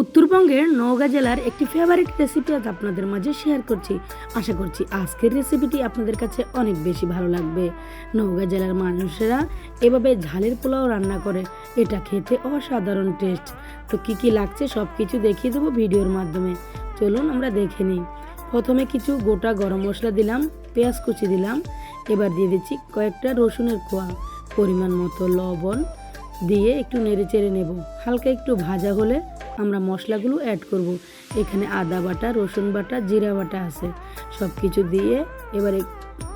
উত্তরবঙ্গের নওগাঁ জেলার একটি ফেভারিট রেসিপি আজ আপনাদের মাঝে শেয়ার করছি। আশা করছি আজকের রেসিপিটি আপনাদের কাছে অনেক বেশি ভালো লাগবে। নওগাঁ জেলার মানুষেরা এভাবে ঝালের পোলাও রান্না করে, এটা খেতে অসাধারণ টেস্ট তো কি কি লাগছে সব কিছু দেখিয়ে দেবো ভিডিওর মাধ্যমে। চলুন আমরা দেখে নিই। প্রথমে কিছু গোটা গরম মশলা দিলাম, পেঁয়াজ কুচি দিলাম, এবার দিয়ে দিচ্ছি কয়েকটা রসুনের কোয়া। পরিমাণ মতো লবণ দিয়ে একটু নেড়ে চেড়ে নেব। হালকা একটু ভাজা হলে আমরা মশলাগুলো অ্যাড করব। এখানে আদা বাটা, রসুন বাটা, জিরা বাটা আছে। সব কিছু দিয়ে এবারে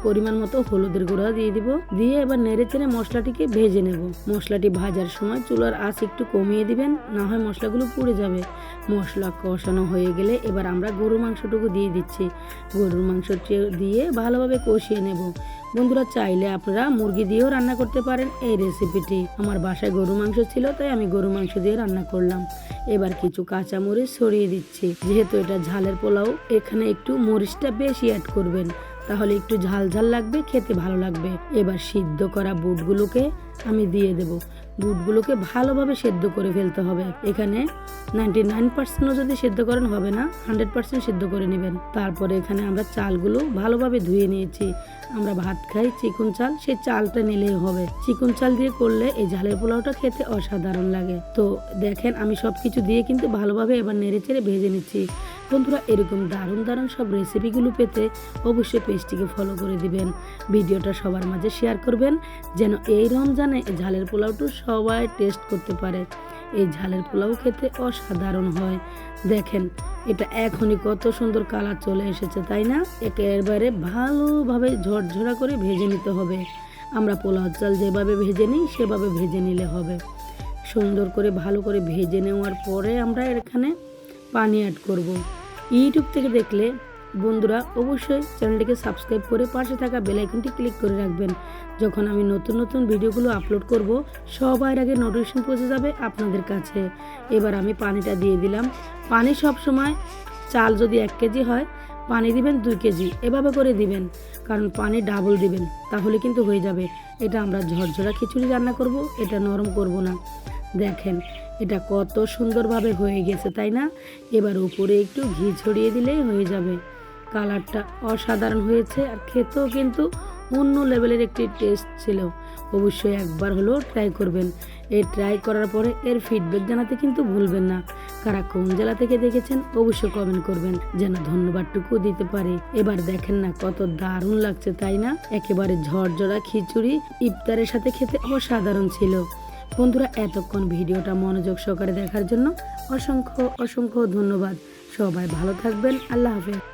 পরিমাণ মতো হলুদের গুঁড়া দিয়ে দিব। দিয়ে এবার নেড়ে চেড়ে মশলাটিকে ভেজে নেব। মশলাটি ভাজার সময় চুলার আঁচ একটু কমিয়ে দিবেন, না হয় মশলাগুলো পুড়ে যাবে। মশলা কষানো হয়ে গেলে এবার আমরা গরুর মাংসটুকু দিয়ে দিচ্ছি। গরুর মাংসটি দিয়ে ভালোভাবে কষিয়ে নেব। বন্ধুরা চাইলে আপনারা মুরগি দিয়েও রান্না করতে পারেন এই রেসিপিটি। আমার বাসায় গরু মাংস ছিল, তাই আমি গরু মাংস দিয়ে রান্না করলাম। এবার কিছু কাঁচা মরিচ সরিয়ে দিচ্ছি। যেহেতু এটা ঝালের পোলাও, এখানে একটু মরিচটা বেশি অ্যাড করবেন। তাহলে একটু ঝাল ঝাল লাগবে, খেতে ভালো লাগবে। এবার সিদ্ধ করা বুটগুলোকে আমি দিয়ে দেব। বুটগুলোকে ভালোভাবে সেদ্ধ করে ফেলতে হবে। এখানে নাইনটি নাইন পার্সেন্টও যদি সেদ্ধ করেন হবে না হান্ড্রেড পার্সেন্ট সেদ্ধ করে নেবেন। তারপরে এখানে আমরা চালগুলো ভালোভাবে ধুয়ে নিয়েছি। আমরা ভাত খাই, চিকন চাল সেই চালটা নিলেই হবে। চিকন চাল দিয়ে করলে এই ঝালের পোলাওটা খেতে অসাধারণ লাগে। তো দেখেন, আমি সব কিছু দিয়ে কিন্তু ভালোভাবে এবার নেড়ে চেড়ে ভেজে নিচ্ছি। বন্ধুরা, এরকম দারুণ দারুণ সব রেসিপিগুলো পেতে অবশ্যই পেজটিকে ফলো করে দিবেন। ভিডিওটা সবার মাঝে শেয়ার করবেন, যেন এই রমজানে এই ঝালের পোলাওটা সবাই টেস্ট করতে পারে। এই ঝালের পোলাও খেতে অসাধারণ হয়। দেখেন এটা এখনই কত সুন্দর কালার চলে এসেছে, তাই না? একেবারে ভালোভাবে ঝরঝরা করে ভেজে নিতে হবে। আমরা পোলাও চাল যেভাবে ভেজে নিই, সেভাবে ভেজে নিলে হবে। সুন্দর করে, ভালো করে ভেজে নেওয়ার পরে আমরা এখানে পানি অ্যাড করব। ইউটিউব থেকে দেখলে বন্ধুরা, অবশ্যই চ্যানেলটিকে সাবস্ক্রাইব করে পাশে থাকা বেল আইকনটি ক্লিক করে রাখবেন। যখন আমি নতুন নতুন ভিডিওগুলো আপলোড করব, সবার আগে নোটিফিকেশন পৌঁছে যাবে আপনাদের কাছে। এবার আমি পানিটা দিয়ে দিলাম। পানি সব সময় চাল যদি এক কেজি হয়, পানি দিবেন দুই কেজি। এভাবে করে দিবেন, কারণ পানি ডাবল দিবেন, তাহলে কিন্তু হয়ে যাবে। এটা আমরা ঝরঝরা খিচুড়ি রান্না করব, এটা নরম করব না। দেখেন, এটা কত সুন্দরভাবে হয়ে গেছে, তাই না? এবার উপরে একটু ঘি ছড়িয়ে দিলেই হয়ে যাবে। কালারটা অসাধারণ হয়েছে আর খেতেও কিন্তু অন্য লেভেলের একটি টেস্ট ছিল। অবশ্যই একবার হলেও ট্রাই করবেন। এই ট্রাই করার পরে এর ফিডব্যাক জানাতে কিন্তু ভুলবেন না। কারা কোন জেলা থেকে দেখেছেন অবশ্যই কমেন্ট করবেন। যেন ধন্যবাদটুকু দিতে পারে। এবার দেখেন না কত দারুণ লাগছে, তাই না? একেবারে ঝরঝরা খিচুড়ি ইফতারের সাথে খেতে অসাধারণ ছিল। বন্ধুরা, এতক্ষণ ভিডিওটা মনোযোগ সহকারে দেখার জন্য অসংখ্য অসংখ্য ধন্যবাদ। সবাই ভালো থাকবেন। আল্লাহ হাফেজ।